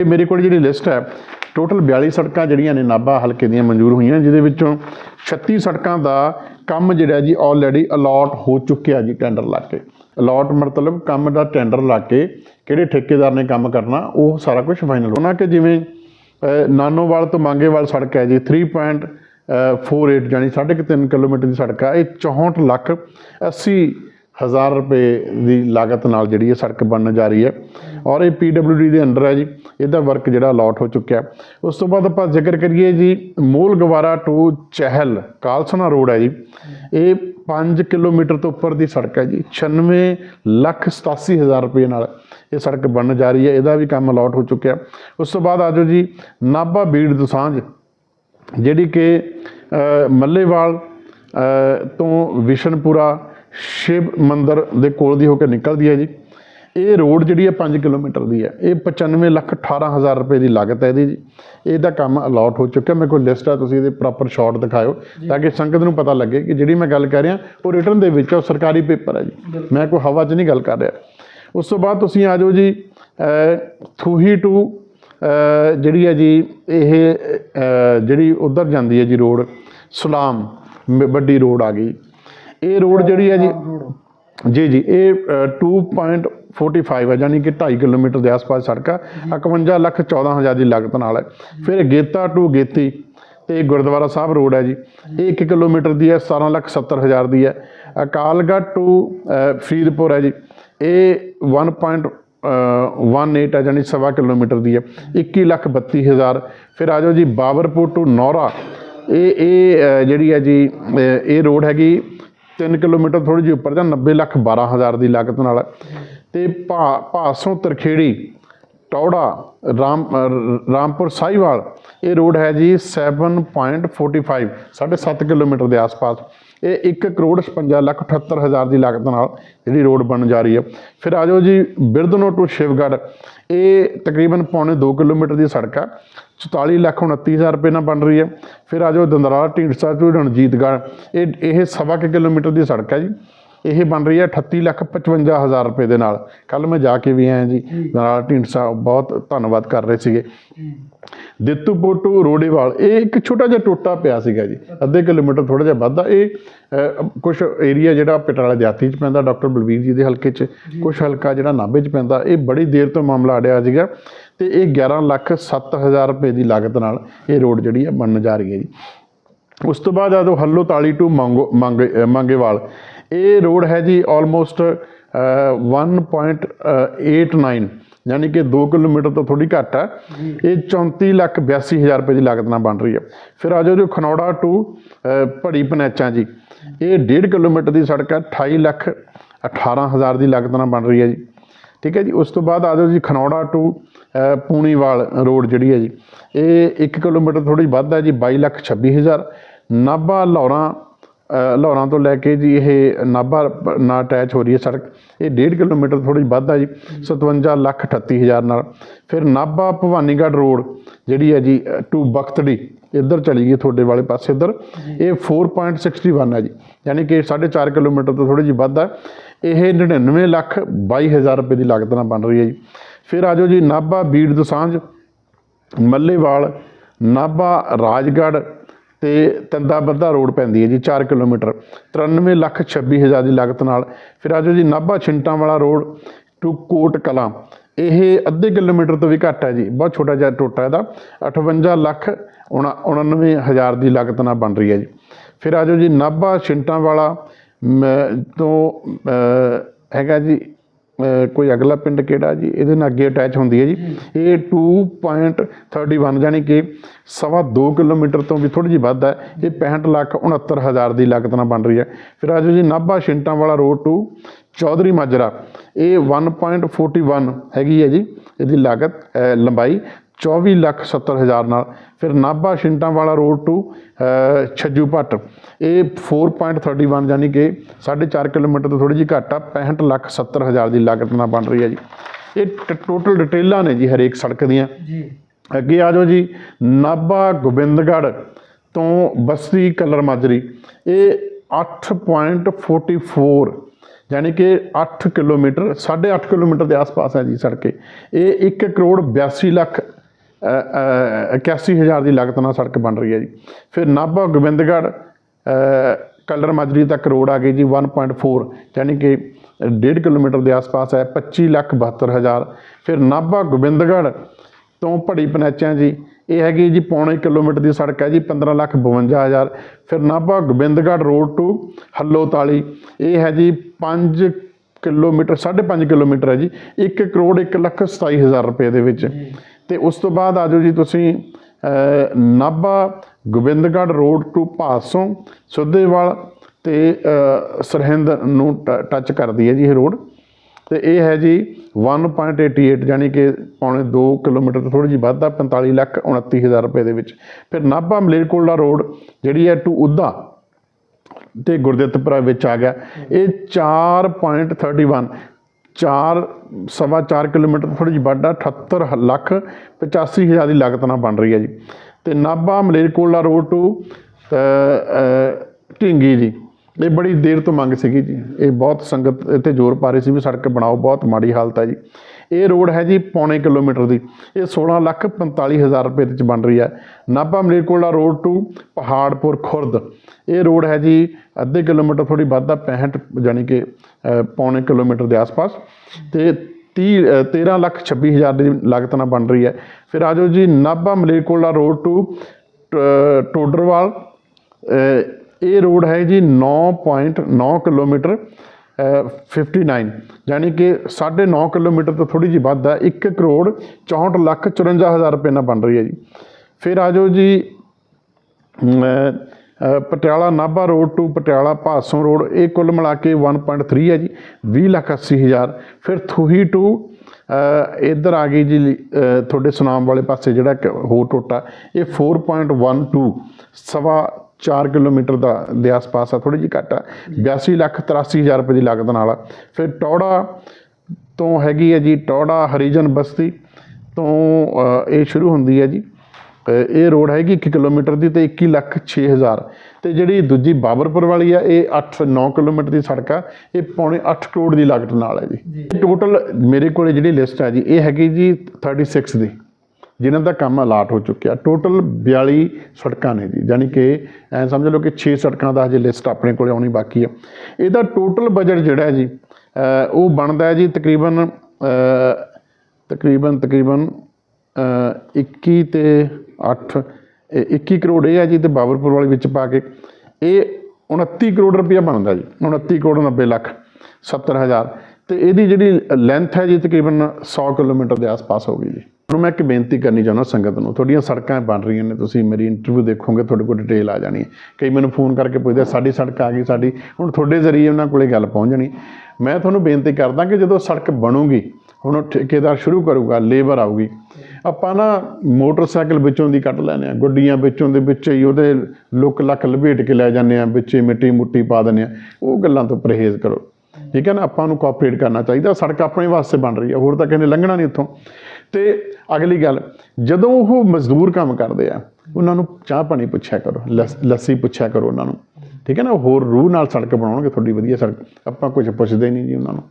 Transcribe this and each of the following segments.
ਇਹ ਮੇਰੇ ਕੋਲ ਜਿਹੜੀ ਲਿਸਟ ਹੈ ਟੋਟਲ 42 ਸੜਕਾਂ ਜਿਹੜੀਆਂ ਨੇ ਨਾਭਾ ਹਲਕੇ ਦੀਆਂ ਮਨਜ਼ੂਰ ਹੋਈਆਂ, ਜਿਹਦੇ ਵਿੱਚੋਂ 36 ਸੜਕਾਂ ਦਾ ਕੰਮ ਜਿਹੜਾ ਜੀ ਆਲਰੇਡੀ ਅਲਾਟ ਹੋ ਚੁੱਕਿਆ ਜੀ ਟੈਂਡਰ ਲਾ ਕੇ। ਅਲਾਟ ਮਤਲਬ ਕੰਮ ਦਾ ਟੈਂਡਰ ਲਾ ਕੇ ਕਿਹੜੇ ਠੇਕੇਦਾਰ ਨੇ ਕੰਮ ਕਰਨਾ, ਉਹ ਸਾਰਾ ਕੁਝ ਫਾਈਨਲ ਹੋਣਾ ਕਿ ਜਿਵੇਂ ਨਾਨੋਵਾਲ ਤੋਂ ਮੰਗੇਵਾਲ ਸੜਕ ਹੈ ਜੀ 3.48 ਜਾਨੀ 3.5 ਕਿਲੋਮੀਟਰ ਦੀ ਸੜਕ ਹੈ ਇਹ 64 ਲੱਖ 80 ਹਜ਼ਾਰ ਰੁਪਏ ਦੀ ਲਾਗਤ ਨਾਲ ਜਿਹੜੀ ਇਹ ਸੜਕ ਬਣਨ ਜਾ ਰਹੀ ਹੈ। ਔਰ ਇਹ ਡੀ ਦੇ ਅੰਡਰ ਹੈ ਜੀ। ਇਹਦਾ ਵਰਕ ਜਿਹੜਾ ਅਲਾਟ ਹੋ ਚੁੱਕਿਆ ਉਸ ਤੋਂ ਬਾਅਦ ਆਪਾਂ ਜ਼ਿਕਰ ਕਰੀਏ ਜੀ, ਮੂਲ ਗਵਾਰਾ ਟੂ ਚਹਿਲ ਕਾਲਸਨਾ ਰੋਡ ਹੈ ਜੀ। ਇਹ 5 ਕਿਲੋਮੀਟਰ ਤੋਂ ਉੱਪਰ ਦੀ ਸੜਕ ਹੈ ਜੀ। 96 ਲੱਖ 87 ਹਜ਼ਾਰ ਰੁਪਏ ਨਾਲ ਇਹ ਸੜਕ ਬਣਨ ਜਾ ਰਹੀ ਹੈ। ਇਹਦਾ ਵੀ ਕੰਮ ਅਲਾਟ ਹੋ ਚੁੱਕਿਆ ਉਸ ਤੋਂ ਬਾਅਦ ਆਜੋ ਜੀ, ਨਾਭਾ ਬੀੜ ਦੁਸਾਂਝ ਜਿਹੜੀ ਕਿ ਮੱਲੇਵਾਲ ਤੋਂ ਵਿਸ਼ਨਪੁਰਾ ਸ਼ਿਵ ਮੰਦਿਰ ਦੇ ਕੋਲ ਦੀ ਹੋ ਕੇ ਨਿਕਲਦੀ ਹੈ ਜੀ। ਇਹ ਰੋਡ ਜਿਹੜੀ ਹੈ 5 ਕਿਲੋਮੀਟਰ ਦੀ ਹੈ। ਇਹ 95 ਲੱਖ 18 ਹਜ਼ਾਰ ਰੁਪਏ ਦੀ ਲਾਗਤ ਹੈ ਇਹਦੀ ਜੀ। ਇਹਦਾ ਕੰਮ ਅਲਾਟ ਹੋ ਚੁੱਕਿਆ। ਮੇਰੇ ਕੋਲ ਲਿਸਟ ਆ ਤੁਸੀਂ ਇਹਦੇ ਪ੍ਰੋਪਰ ਸ਼ਾਟ ਦਿਖਾਓ ਤਾਂ ਕਿ ਸੰਗਤ ਨੂੰ ਪਤਾ ਲੱਗੇ ਕਿ ਜਿਹੜੀ ਮੈਂ ਗੱਲ ਕਰ ਰਿਹਾ ਉਹ ਰਿਟਰਨ ਦੇ ਵਿੱਚ ਆ, ਉਹ ਸਰਕਾਰੀ ਪੇਪਰ ਹੈ ਜੀ। ਮੈਂ ਕੋਈ ਹਵਾ 'ਚ ਨਹੀਂ ਗੱਲ ਕਰ ਰਿਹਾ। ਉਸ ਤੋਂ ਬਾਅਦ ਤੁਸੀਂ ਆ ਜਾਓ ਜੀ ਥੂਹੀ ਟੂ ਜਿਹੜੀ ਹੈ ਜੀ ਇਹ ਜਿਹੜੀ ਉਧਰ ਜਾਂਦੀ ਹੈ ਜੀ ਰੋਡ ਸੁਲਾਮ ਵੱਡੀ ਰੋਡ ਆ ਗਈ। ਇਹ ਰੋਡ ਜਿਹੜੀ ਹੈ ਜੀ ਜੀ ਜੀ ਇਹ ਅ, 2.45 ਹੈ ਯਾਨੀ ਕਿ 2.5 ਕਿਲੋਮੀਟਰ ਦੇ ਆਸ-ਪਾਸ ਸੜਕ ਆ। 51 ਲੱਖ 14 ਹਜ਼ਾਰ ਦੀ ਲਾਗਤ ਨਾਲ ਹੈ। ਫਿਰ ਗੇਤਾ ਟੂ ਗੇਤੀ ਤੇ ਗੁਰਦੁਆਰਾ ਸਾਹਿਬ ਰੋਡ ਹੈ ਜੀ। ਇਹ 1 ਕਿਲੋਮੀਟਰ ਦੀ ਹੈ 17 ਲੱਖ 70 ਹਜ਼ਾਰ ਦੀ ਹੈ। ਅਕਾਲਗੜ੍ਹ ਟੂ ਫਰੀਦਪੁਰ ਹੈ ਜੀ। ਇਹ 1.18 ਹੈ ਜਾਨੀ ਸਵਾ ਕਿਲੋਮੀਟਰ ਦੀ ਹੈ। 21 ਲੱਖ 32 ਹਜ਼ਾਰ। ਫਿਰ ਆ ਜਾਓ ਜੀ ਬਾਬਰਪੁਰ ਟੂ ਨੌਰਾ। ਇਹ ਇਹ ਜਿਹੜੀ ਹੈ ਜੀ ਇਹ ਰੋਡ ਹੈਗੀ 3 ਕਿਲੋਮੀਟਰ ਥੋੜੀ ਜਿਹੀ ਉੱਪਰ ਜਾਂ 90 ਲੱਖ 12 ਹਜ਼ਾਰ ਦੀ ਲਾਗਤ ਨਾਲ। ਹੈ। ਤੇ ਭਾ ਭਾਸੋਂ ਤਰਖੇੜੀ ਟੌੜਾ ਰਾਮ ਅ, ਰਾਮਪੁਰ ਸਾਹੀਵਾਲ ਇਹ ਰੋਡ ਹੈ ਜੀ 7.45 7.5 ਕਿਲੋਮੀਟਰ ਦੇ ਆਸ-ਪਾਸ। ਇਹ 1 ਕਰੋੜ 56 ਲੱਖ 78 ਹਜ਼ਾਰ ਦੀ ਲਾਗਤ ਨਾਲ ਜਿਹੜੀ ਰੋਡ ਬਣਨ ਜਾ ਰਹੀ ਹੈ। ਫਿਰ ਆ ਜਾਓ ਜੀ ਬਿਰਦਨੋ ਟੂ ਸ਼ਿਵਗੜ੍ਹ। ਇਹ ਤਕਰੀਬਨ ਪੌਣੇ 2 ਕਿਲੋਮੀਟਰ ਦੀ ਸੜਕ ਹੈ। 44 ਲੱਖ 29 ਹਜ਼ਾਰ ਰੁਪਏ ਨਾਲ ਬਣ ਰਹੀ ਹੈ। ਫਿਰ ਆ ਜਾਓ ਦੰਦਰਾਲ ਢੀਂਡਸਾ ਟੂ ਰਣਜੀਤਗੜ੍ਹ ਇਹ ਇਹ ਸਵਾ ਕੁ ਕਿਲੋਮੀਟਰ ਦੀ ਸੜਕ ਹੈ ਜੀ। ਇਹ ਬਣ ਰਹੀ ਹੈ 38 ਲੱਖ 55 ਹਜ਼ਾਰ ਰੁਪਏ ਦੇ ਨਾਲ। ਕੱਲ ਮੈਂ ਜਾ ਕੇ ਵੀ ਆਇਆ ਜੀ, ਦੰਦਰਾਲ ਢੀਂਡਸਾ ਬਹੁਤ ਧੰਨਵਾਦ ਕਰ ਰਹੇ ਸੀਗੇ। ਦਿੱਤੂਪੁਰ ਟੂ ਰੋੜੇਵਾਲ, ਇਹ ਇੱਕ ਛੋਟਾ ਜਿਹਾ ਟੋਟਾ ਪਿਆ ਸੀਗਾ ਜੀ। ਅੱਧੇ ਕਿਲੋਮੀਟਰ ਥੋੜਾ ਜਿਹਾ ਵੱਧਦਾ। ਇਹ ਕੁਝ ਏਰੀਆ ਜਿਹੜਾ ਪਟਿਆਲਾ ਦਿਹਾਤੀ ਚ ਪੈਂਦਾ, ਡਾਕਟਰ ਬਲਵੀਰ ਜੀ ਦੇ ਹਲਕੇ ਚ। ਕੁਝ ਹਲਕਾ ਜਿਹੜਾ ਨਾਭੇ ਚ ਪੈਂਦਾ। ਇਹ ਬੜੀ ਦੇਰ ਤੋਂ ਮਾਮਲਾ ਅੜਿਆ ਸੀਗਾ। ਤੇ ਇਹ 11 ਲੱਖ 7 ਹਜ਼ਾਰ ਰੁਪਏ ਦੀ ਲਾਗਤ ਨਾਲ ਇਹ ਰੋਡ ਜਿਹੜੀ ਹੈ ਬਣਨ ਜਾ ਰਹੀ ਹੈ ਜੀ। ਉਸ ਤੋਂ ਬਾਅਦ ਆਦੋ ਹੱਲੋ ਤਾਲੀ ਟੂ ਮੰਗੋ ਮੰਗੇ ਅ, ਮੰਗੇਵਾਲ। ਇਹ ਰੋਡ ਹੈ ਜੀ ਆਲਮੋਸਟ 1.89 ਯਾਨੀ ਕਿ 2 ਕਿਲੋਮੀਟਰ ਤੋਂ ਥੋੜੀ ਘੱਟ ਹੈ ਇਹ 34 ਲੱਖ 82 ਹਜ਼ਾਰ ਰੁਪਏ ਦੀ ਲਾਗਤ ਨਾਲ ਬਣ ਰਹੀ ਹੈ ਫਿਰ ਆ ਜਾਓ ਜੋ ਖਨੌੜਾ ਟੂ ਭੜੀ ਪਨੈਚਾਂ ਜੀ। ਇਹ 1.5 ਕਿਲੋਮੀਟਰ ਦੀ ਸੜਕ ਹੈ 28 ਲੱਖ 18 ਹਜ਼ਾਰ ਦੀ ਲਾਗਤ ਨਾਲ ਬਣ ਰਹੀ ਹੈ ਜੀ। ਠੀਕ ਹੈ ਜੀ, ਉਸ ਤੋਂ ਬਾਅਦ ਆ ਜਾਓ ਜੀ ਖਨੌੜਾ ਟੂ ਪੂਣੀਵਾਲ ਰੋਡ ਜਿਹੜੀ ਹੈ ਜੀ, ਇਹ 1 ਕਿਲੋਮੀਟਰ ਥੋੜੀ ਵੱਧ ਹੈ ਜੀ 22 ਲੱਖ 26 ਹਜ਼ਾਰ। ਨਾਭਾ ਲਾਹੌਰਾਂ ਲਾਹੌਰਾਂ ਤੋਂ ਲੈ ਕੇ ਜੀ ਇਹ ਨਾਭਾ ਪ- ਨਾਲ ਅਟੈਚ ਹੋ ਰਹੀ ਹੈ ਸੜਕ, ਇਹ 1.5 ਕਿਲੋਮੀਟਰ ਥੋੜੀ ਵੱਧ ਹੈ ਜੀ 57 ਲੱਖ 38 ਹਜ਼ਾਰ ਨਾਲ। ਫਿਰ ਨਾਭਾ ਭਵਾਨੀਗੜ੍ਹ ਰੋਡ ਜਿਹੜੀ ਹੈ ਜੀ ਟੂ ਬਖਤੜੀ, ਇੱਧਰ ਚਲੀ ਗਈ ਤੁਹਾਡੇ ਵਾਲੇ ਪਾਸੇ ਇੱਧਰ, ਇਹ 4.61 ਹੈ ਜੀ, ਯਾਨੀ ਕਿ 4.5 ਕਿਲੋਮੀਟਰ ਤੋਂ ਥੋੜੀ ਜਿਹੀ ਵੱਧ ਹੈ। ਇਹ 99 ਲੱਖ 22 ਹਜ਼ਾਰ ਰੁਪਏ ਦੀ ਲਾਗਤ ਨਾਲ ਬਣ ਰਹੀ ਹੈ ਜੀ। ਫਿਰ ਆ ਜਾਓ ਜੀ, ਨਾਭਾ ਬੀੜ ਦਸਾਂਝ ਮੱਲੇਵਾਲ, ਨਾਭਾ ਰਾਜਗੜ੍ਹ ਤੇ ਤੰਦਾ ਬੱਧਾ ਰੋਡ ਪੈਂਦੀ ਹੈ ਜੀ 4 ਕਿਲੋਮੀਟਰ। 93 ਲੱਖ 26 ਹਜ਼ਾਰ ਦੀ ਲਾਗਤ ਨਾਲ। ਫਿਰ ਆ ਜਾਓ ਜੀ, ਨਾਭਾ ਛਿੰਟਾਂ ਵਾਲਾ ਰੋਡ ਟੂ ਕੋਟ ਕਲਾਂ। ਇਹ ਅੱਧੇ ਕਿਲੋਮੀਟਰ ਤੋਂ ਵੀ ਘੱਟ ਹੈ ਜੀ, ਬਹੁਤ ਛੋਟਾ ਜਿਹਾ ਟੋਟਾ ਇਹਦਾ। 58 ਲੱਖ 99 ਹਜ਼ਾਰ ਦੀ ਲਾਗਤ ਨਾਲ ਬਣ ਰਹੀ ਹੈ ਜੀ। ਫਿਰ ਆ ਜਾਓ ਜੀ, ਨਾਭਾ ਛਿੰਟਾਂ ਵਾਲਾ ਮ, ਤੋਂ ਹੈਗਾ ਜੀ ਕੋਈ ਅਗਲਾ ਪਿੰਡ ਕਿਹੜਾ ਜੀ? ਇਹਦੇ ਨਾਲ ਅੱਗੇ ਅਟੈਚ ਹੁੰਦੀ ਹੈ ਜੀ। ਇਹ 2.31 ਯਾਨੀ ਕਿ ਸਵਾ 2 ਕਿਲੋਮੀਟਰ ਤੋਂ ਵੀ ਥੋੜੀ ਜਿਹੀ ਵੱਧ ਹੈ। ਇਹ 65 ਲੱਖ 69 ਹਜ਼ਾਰ ਦੀ ਲਾਗਤ ਨਾਲ ਬਣ ਰਹੀ ਹੈ। ਫਿਰ ਆ ਜਾਓ ਜੀ ਨਾਭਾ ਛਿੰਟਾਂ ਵਾਲਾ ਰੋਡ ਟੂ ਚੌਧਰੀ ਮਾਜਰਾ। ਇਹ 1.41 ਹੈਗੀ ਹੈ ਜੀ ਇਹਦੀ ਲਾਗਤ ਲੰਬਾਈ। 24 ਲੱਖ 70 ਹਜ਼ਾਰ ਨਾਲ। ਫਿਰ ਨਾਭਾ ਛਿੰਟਾਂ ਵਾਲਾ ਰੋਡ ਟੂ ਛੱਜੂ ਭੱਟ। ਇਹ 4.31 ਯਾਨੀ ਕਿ 4.5 ਕਿਲੋਮੀਟਰ ਤੋਂ ਥੋੜੀ ਜਿਹੀ ਘੱਟ ਆ 65 ਲੱਖ 70 ਹਜ਼ਾਰ ਦੀ ਲਾਗਤ ਨਾਲ ਬਣ ਰਹੀ ਹੈ ਜੀ। ਇਹ ਟੋਟਲ ਡਿਟੇਲਾਂ ਨੇ ਜੀ ਹਰੇਕ ਸੜਕ ਦੀਆਂ। ਜੀ। ਅੱਗੇ ਆ ਜਾਓ ਜੀ ਨਾਭਾ ਗੋਬਿੰਦਗੜ੍ਹ ਤੋਂ ਬਸਤੀ ਕਲਰ ਮਾਜਰੀ। ਇਹ 8.44 ਯਾਨੀ ਕਿ 8 ਕਿਲੋਮੀਟਰ 8.5 ਕਿਲੋਮੀਟਰ ਦੇ ਆਸ-ਪਾਸ ਹੈ ਜੀ ਸੜਕੇ। ਇਹ 1 ਕਰੋੜ 82 ਲੱਖ ਅ, ਅ, 81 ਹਜ਼ਾਰ ਦੀ ਲਾਗਤ ਨਾਲ ਸੜਕ ਬਣ ਰਹੀ ਹੈ ਜੀ। ਫਿਰ ਨਾਭਾ ਗੋਬਿੰਦਗੜ੍ਹ ਅ, ਕਲਰ ਮਾਜਰੀ ਤੱਕ ਰੋਡ ਆ ਗਈ ਜੀ 1.4 ਯਾਨੀ ਕਿ 1.5 ਕਿਲੋਮੀਟਰ ਦੇ ਆਸ-ਪਾਸ ਹੈ 25 ਲੱਖ 72 ਹਜ਼ਾਰ। ਫਿਰ ਨਾਭਾ ਗੋਬਿੰਦਗੜ੍ਹ ਤੋਂ ਭੜੀ ਪਨੈਚਾਂ ਜੀ ਇਹ ਹੈਗੀ ਜੀ ਪੌਣੇ ਕਿਲੋਮੀਟਰ ਦੀ ਸੜਕ ਹੈ ਜੀ 15 ਲੱਖ 52 ਹਜ਼ਾਰ। ਫਿਰ ਨਾਭਾ ਗੋਬਿੰਦਗੜ੍ਹ ਰੋਡ ਟੂ ਹੱਲੋਤਾਲੀ ਇਹ ਹੈ ਜੀ 5 ਕਿਲੋਮੀਟਰ 5.5 ਕਿਲੋਮੀਟਰ ਹੈ ਜੀ 1 ਕਰੋੜ 1 ਲੱਖ 27 ਹਜ਼ਾਰ ਰੁਪਏ ਦੇ ਵਿੱਚ। ਤੇ ਉਸ ਤੋਂ ਬਾਅਦ ਆਜੋ ਜੀ ਤੁਸੀਂ ਨਾਭਾ, ਗੋਬਿੰਦਗੜ੍ਹ ਰੋਡ ਟੂ ਭਾਸੋਂ ਸੁੱਧੇਵਾਲ ਤੇ ਸਰਹਿੰਦ ਨੂੰ ਟੱਚ ਕਰਦੀ ਹੈ ਜੀ ਇਹ ਰੋਡ। ਤੇ ਇਹ ਹੈ ਜੀ 1.88 ਯਾਨੀ ਕਿ ਪੌਣੇ 2 ਕਿਲੋਮੀਟਰ ਤੋਂ ਥੋੜੀ ਜਿਹੀ ਵੱਧ ਆ 45 ਲੱਖ 29 ਹਜ਼ਾਰ ਰੁਪਏ ਦੇ ਵਿੱਚ। ਫਿਰ ਨਾਭਾ ਮਲੇਰਕੋਟਲਾ ਰੋਡ ਜਿਹੜੀ ਹੈ ਟੂ ਉੱਦਾ ਤੇ ਗੁਰਦਿੱਤਪੁਰਾ ਵਿੱਚ ਆ ਗਿਆ। ਇਹ 4.31 ਚਾਰ, ਸਵਾ 4 ਕਿਲੋਮੀਟਰ ਥੋੜੀ ਜਿਹੀ ਵੱਡਾ 78 ਹ- ਲੱਖ 85 ਹਜ਼ਾਰ ਦੀ ਲਾਗਤ ਨਾਲ ਬਣ ਰਹੀ ਹੈ ਜੀ। ਤੇ ਨਾਭਾ ਮਲੇਰਕੋਟਲਾ ਰੋਡ ਟੂ ਢਿੰਗੀ ਜੀ। ਇਹ ਬੜੀ ਦੇਰ ਤੋਂ ਮੰਗ ਸੀਗੀ ਜੀ। ਇਹ ਬਹੁਤ ਸੰਗਤ ਇੱਥੇ ਜ਼ੋਰ ਪਾ ਰਹੀ ਸੀ ਵੀ ਸੜਕ ਬਣਾਓ, ਬਹੁਤ ਮਾੜੀ ਹਾਲਤ ਹੈ ਜੀ। ਇਹ ਰੋਡ ਹੈ ਜੀ ਪੌਣੇ ਕਿਲੋਮੀਟਰ ਦੀ। ਇਹ 16 ਲੱਖ 45 ਹਜ਼ਾਰ ਰੁਪਏ ਦੇ ਵਿੱਚ ਬਣ ਰਹੀ ਹੈ। Nabha Malerkotla road to Paharpur Khurd. ਇਹ ਰੋਡ ਹੈ ਜੀ ਅੱਧੇ ਕਿਲੋਮੀਟਰ ਥੋੜੀ ਵੱਧ ਆ 65 ਯਾਨੀ ਕਿ ਪੌਣੇ ਕਿਲੋਮੀਟਰ ਦੇ ਆਸ-ਪਾਸ। ਤੇ 30 ਅ, 13 ਲੱਖ 26 ਹਜ਼ਾਰ ਦੀ ਲਾਗਤ ਨਾਲ ਬਣ ਰਹੀ ਹੈ। ਫਿਰ ਆਜੋ ਜੀ ਨਾਭਾ ਮਲੇਰਕੋਟਲਾ ਰੋਡ ਟੂ ਟ- ਟੋਡਰਵਾਲ। ਇਹ ਰੋਡ ਹੈ ਜੀ 9.9 ਕਿਲੋਮੀਟਰ। 59 ਯਾਨੀ ਕਿ 9.5 ਕਿਲੋਮੀਟਰ ਤੋਂ ਥੋੜੀ ਜਿਹੀ ਵੱਧ ਹੈ। 1 ਕਰੋੜ 64 ਲੱਖ 54 ਹਜ਼ਾਰ ਰੁਪਏ ਨਾਲ ਬਣ ਰਹੀ ਹੈ ਜੀ। ਫਿਰ ਆਜੋ ਜੀ Patiala Nabha road to Patiala Bhason road ਇਹ ਕੁੱਲ ਮਿਲਾ ਕੇ 1.3 ਹੈ ਜੀ 20 ਲੱਖ 80 ਹਜ਼ਾਰ। ਫਿਰ ਥੂਹੀ ਟੂ ਇੱਧਰ ਆ ਗਈ ਜੀ ਤੁਹਾਡੇ ਸੁਨਾਮ ਵਾਲੇ ਪਾਸੇ ਜਿਹੜਾ ਹੋਰ ਟੋਟਾ, ਇਹ 4.12 ਸਵਾ 4 ਕਿਲੋਮੀਟਰ ਦਾ ਦੇ ਆਸ-ਪਾਸ ਆ ਥੋੜੀ ਜਿਹੀ ਘੱਟ ਆ। 82 ਲੱਖ 83 ਹਜ਼ਾਰ ਰੁਪਏ ਦੀ ਲਾਗਤ ਨਾਲ ਫਿਰ ਟੌੜਾ ਤੋਂ ਹੈਗੀ ਹੈ ਜੀ ਟੌੜਾ ਹਰੀਜਨ ਬਸਤੀ ਤੋਂ ਇਹ ਸ਼ੁਰੂ ਹੁੰਦੀ ਹੈ ਜੀ। ਇਹ ਰੋਡ ਹੈਗੀ 1 ਕਿਲੋਮੀਟਰ ਦੀ ਤੇ 21 ਲੱਖ 6 ਹਜ਼ਾਰ। ਤੇ ਜਿਹੜੀ ਦੂਜੀ ਬਾਬਰਪੁਰ ਵਾਲੀ ਆ ਇਹ 8 9 ਕਿਲੋਮੀਟਰ ਦੀ ਸੜਕ ਆ। ਇਹ ਪੌਣੇ 8 ਕਰੋੜ ਦੀ ਲਾਗਤ ਨਾਲ ਹੈ ਜੀ। ਟੋਟਲ ਮੇਰੇ ਕੋਲੇ ਜਿਹੜੀ ਲਿਸਟ ਹੈ ਜੀ ਇਹ ਹੈਗੀ ਜੀ 36 ਦੀ। ਜਿਨ੍ਹਾਂ ਦਾ ਕੰਮ ਅਲਾਟ ਹੋ ਚੁੱਕਿਆ। ਟੋਟਲ 42 ਸੜਕਾਂ ਨੇ ਜੀ। ਯਾਨੀ ਕਿ ਐ ਸਮਝ ਲਓ ਕਿ 6 ਸੜਕਾਂ ਦਾ ਹਜੇ ਲਿਸਟ ਆਪਣੇ ਕੋਲੇ ਆਉਣੀ ਬਾਕੀ ਆ। ਇਹਦਾ ਟੋਟਲ ਬਜਟ ਜਿਹੜਾ ਹੈ ਜੀ ਉਹ ਬਣਦਾ ਹੈ ਜੀ ਤਕਰੀਬਨ ਤਕਰੀਬਨ ਤਕਰੀਬਨ ਅ, 21 ਤੇ 8 ਇਹ 21 ਕਰੋੜ ਇਹ ਹੈ ਜੀ ਤੇ ਬਾਬਰਪੁਰ ਵਾਲੇ ਵਿੱਚ ਪਾ ਕੇ। ਇਹ 29 ਕਰੋੜ ਰੁਪਇਆ ਬਣਦਾ ਜੀ। 29 ਕਰੋੜ 90 ਲੱਖ 70 ਹਜ਼ਾਰ। ਤੇ ਇਹਦੀ ਜਿਹੜੀ ਲੈਂਥ ਹੈ ਜੀ ਤਕਰੀਬਨ 100 ਕਿਲੋਮੀਟਰ ਦੇ ਆਸ-ਪਾਸ ਹੋਊਗੀ ਜੀ। ਹੁਣ ਮੈਂ ਇੱਕ ਬੇਨਤੀ ਕਰਨੀ ਚਾਹੁੰਦਾ ਸੰਗਤ ਨੂੰ, ਤੁਹਾਡੀਆਂ ਸੜਕਾਂ ਬਣ ਰਹੀਆਂ ਨੇ, ਤੁਸੀਂ ਮੇਰੀ ਇੰਟਰਵਿਊ ਦੇਖੋਗੇ, ਤੁਹਾਡੇ ਕੋਲ ਡਿਟੇਲ ਆ ਜਾਣੀ ਹੈ। ਕਈ ਮੈਨੂੰ ਫੋਨ ਕਰਕੇ ਪੁੱਛਦੇ ਸਾਡੀ ਸੜਕ ਆ ਗਈ, ਸਾਡੀ। ਹੁਣ ਤੁਹਾਡੇ ਜ਼ਰੀਏ ਉਹਨਾਂ ਕੋਲੇ ਗੱਲ ਪਹੁੰਚ ਜਾਣੀ। ਮੈਂ ਤੁਹਾਨੂੰ ਬੇਨਤੀ ਕਰਦਾ ਕਿ ਜਦੋਂ ਸੜਕ ਬਣੂਗੀ, ਹੁਣ ਉਹ ਠੇਕੇਦਾਰ ਸ਼ੁਰੂ ਕਰੂਗਾ ਲੇਬਰ ਆਊਗੀ, ਆਪਾਂ ਨਾ ਮੋਟਰਸਾਈਕਲ ਵਿੱਚੋਂ ਦੀ ਕੱਢ ਲੈਨੇ ਆ ਗੱਡੀਆਂ ਵਿੱਚੋਂ ਦੇ ਵਿੱਚ ਹੀ ਉਹਦੇ ਲੁੱਕ ਲੱਕ ਲਪੇਟ ਕੇ ਲੈ ਜਾਂਦੇ ਆ ਵਿੱਚੇ ਮਿੱਟੀ ਮੁੱਟੀ ਪਾ ਦਿੰਦੇ ਆ ਉਹ ਗੱਲਾਂ ਤੋਂ ਪਰਹੇਜ਼ ਕਰੋ। ਠੀਕ ਹੈ ਨਾ? ਆਪਾਂ ਨੂੰ ਕੋਆਪਰੇਟ ਕਰਨਾ ਚਾਹੀਦਾ, ਸੜਕ ਆਪਣੇ ਵਾਸਤੇ ਬਣ ਰਹੀ ਹੈ, ਹੋਰ ਤਾਂ ਕਹਿੰਦੇ ਲੰਘਣਾ ਨਹੀਂ ਉੱਥੋਂ। ਤੇ ਅਗਲੀ ਗੱਲ, ਜਦੋਂ ਉਹ ਮਜ਼ਦੂਰ ਕੰਮ ਕਰਦੇ ਆ, ਉਹਨਾਂ ਨੂੰ ਚਾਹ ਪਾਣੀ ਪੁੱਛਿਆ ਕਰੋ, ਲੱਸ- ਲੱਸੀ ਪੁੱਛਿਆ ਕਰੋ ਉਹਨਾਂ ਨੂੰ। ਠੀਕ ਹੈ ਨਾ? ਹੋਰ ਰੂਹ ਨਾਲ ਸੜਕ ਬਣਾਉਣਗੇ, ਤੁਹਾਡੀ ਵਧੀਆ ਸੜਕ। ਆਪਾਂ ਕੁਝ ਪੁੱਛਦੇ ਨਹੀਂ ਜੀ ਉਹਨਾਂ ਨੂੰ।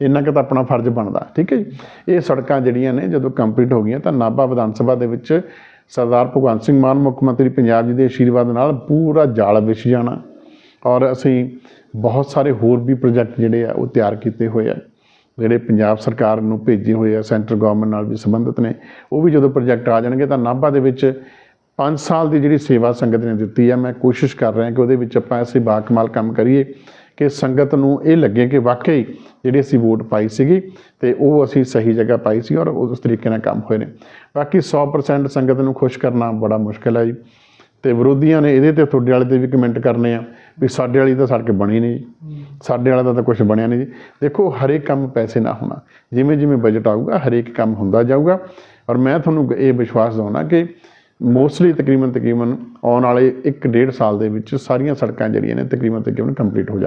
ਇੰਨਾ ਕੁ ਤਾਂ ਆਪਣਾ ਫਰਜ਼ ਬਣਦਾ। ਠੀਕ ਹੈ ਜੀ? ਇਹ ਸੜਕਾਂ ਜਿਹੜੀਆਂ ਨੇ, ਜਦੋਂ ਕੰਪਲੀਟ ਹੋ ਗਈਆਂ ਤਾਂ ਨਾਭਾ ਵਿਧਾਨ ਸਭਾ ਦੇ ਵਿੱਚ ਸਰਦਾਰ ਭਗਵੰਤ ਸਿੰਘ ਮਾਨ, ਮੁੱਖ ਮੰਤਰੀ ਪੰਜਾਬ ਜੀ ਦੇ ਆਸ਼ੀਰਵਾਦ ਨਾਲ ਪੂਰਾ ਜਾਲ ਵਿਛ ਜਾਣਾ ਔਰ ਅਸੀਂ ਬਹੁਤ ਸਾਰੇ ਹੋਰ ਵੀ ਪ੍ਰੋਜੈਕਟ ਜਿਹੜੇ ਆ ਉਹ ਤਿਆਰ ਕੀਤੇ ਹੋਏ ਆ। ਜਿਹੜੇ ਪੰਜਾਬ ਸਰਕਾਰ ਨੂੰ ਭੇਜੇ ਹੋਏ ਆ, ਸੈਂਟਰ ਗਵਰਨਮੈਂਟ ਨਾਲ ਵੀ ਸੰਬੰਧਿਤ ਨੇ, ਉਹ ਵੀ ਜਦੋਂ ਪ੍ਰੋਜੈਕਟ ਆ ਜਾਣਗੇ ਤਾਂ ਨਾਭਾ ਦੇ ਵਿੱਚ 5 ਸਾਲ ਦੀ ਜਿਹੜੀ ਸੇਵਾ ਸੰਗਤ ਨੇ ਦਿੱਤੀ ਆ। ਮੈਂ ਕੋਸ਼ਿਸ਼ ਕਰ ਰਿਹਾ ਕਿ ਉਹਦੇ ਵਿੱਚ ਆਪਾਂ ਐਸੇ ਬਾਕਮਾਲ ਕੰਮ ਕਰੀਏ ਕਿ ਸੰਗਤ ਨੂੰ ਇਹ ਲੱਗੇ ਕਿ ਵਾਕਈ ਜਿਹੜੀ ਅਸੀਂ ਵੋਟ ਪਾਈ ਸੀਗੀ ਤੇ ਉਹ ਅਸੀਂ ਸਹੀ ਜਗ੍ਹਾ ਪਾਈ ਸੀ ਔਰ ਉਸ ਤਰੀਕੇ ਨਾਲ ਕੰਮ ਹੋਏ ਨੇ। ਬਾਕੀ 100% ਸੰਗਤ ਨੂੰ ਖੁਸ਼ ਕਰਨਾ ਬੜਾ ਮੁਸ਼ਕਲ ਹੈ ਜੀ। ਤੇ ਵਿਰੋਧੀਆਂ ਨੇ ਇਹਦੇ ਤੇ ਤੁਹਾਡੇ ਵਾਲੇ ਤੇ ਵੀ ਕਮੈਂਟ ਕਰਨੇ ਆ ਵੀ ਸਾਡੇ ਵਾਲੀ ਤਾਂ ਸੜਕ ਬਣੀ ਨਹੀਂ ਜੀ। ਸਾਡੇ ਵਾਲਾ ਦਾ ਤਾਂ ਕੁਝ ਬਣਿਆ ਨਹੀਂ ਜੀ। ਦੇਖੋ, ਹਰੇਕ ਕੰਮ ਪੈਸੇ ਨਾ ਹੋਣਾ। ਜਿਵੇਂ ਜਿਵੇਂ ਬਜਟ ਆਊਗਾ, ਹਰੇਕ ਕੰਮ ਹੁੰਦਾ ਜਾਊਗਾ। ਔਰ ਮੈਂ ਤੁਹਾਨੂੰ ਇਹ ਵਿਸ਼ਵਾਸ ਦਿਵਾਉਣਾ ਕਿ ਮੋਸਟਲੀ ਤਕਰੀਬਨ ਤਕਰੀਬਨ ਆਉਣ ਵਾਲੇ 1.5 ਸਾਲ ਦੇ ਵਿੱਚ ਸਾਰੀਆਂ ਸੜਕਾਂ ਜਿਹੜੀਆਂ ਨੇ ਤਕਰੀਬਨ ਤਕਰੀਬਨ ਕੰਪਲੀਟ ਹੋ ਜਾ